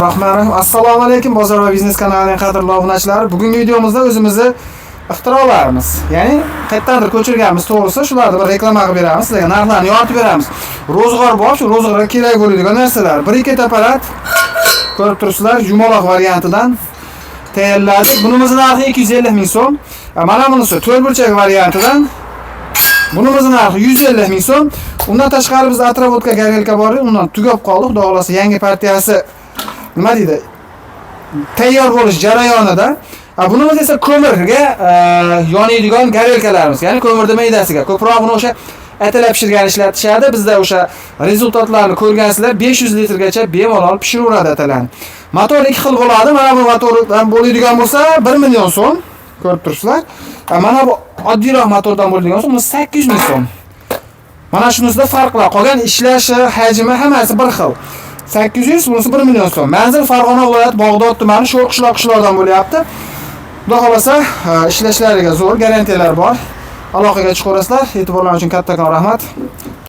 Rahmanirrahim. Assalomu alaykum bozor va biznes kanalining qadrli obunachilari. Bugungi videomizda o'zimizni ixtirolarimiz, ya'ni qayerdandir ko'chirganmiz to'g'risi, shularni bir reklama qilib beramiz, sizlarga narxlarni yoritib beramiz. Ro'zg'or bor, shu ro'zg'orga kerak bo'ladigan narsalar. Bir ikki apparat ko'rib turibsizlar, yumaloq variantidan tayyorladik. Bunimizni narxi 250 ming so'm. Mana bunisi 4 burchak variantidan Bunimizni narxi 150 ming so'm. Undan tashqari biz atrovodka garelka bor, undan tugab qoldik. Xudo xolasa yangi deydi? Tayyor bo'lish jarayonida. Bunimiz esa ko'mirga e, yonadigan garelkalarimiz, ya'ni ko'mirni maydasiga. Ko'proq buni o'sha atalab pishirgan ishlatishadi. Bizda o'sha rezultatlarni ko'rgansizlar 500 litrgacha bemalol pishiraveradi atalarni. Motor ikki xil bo'ladi. Mana bu motordan bo'ladigan bo'lsa 1 million so'm ko'rib turibsizlar. Mana bu oddiyroq motordan bo'ladigan bo'lsa, bu 800 ming so'm. Mana shunusida farqlar. Qolgan ishlashi, hajmi hammasi bir xil. 800 bunisi 1 million so'm. Manzil Farg'ona viloyati Bog'dod tumani Sho'r qishloq qishloqdan bo'lyapti. Xudo xolasa ishlashlariga zo'r garantiyalar bor. Aloqaga chiqaverasizlar. E'tiborlaringiz uchun kattakon rahmat.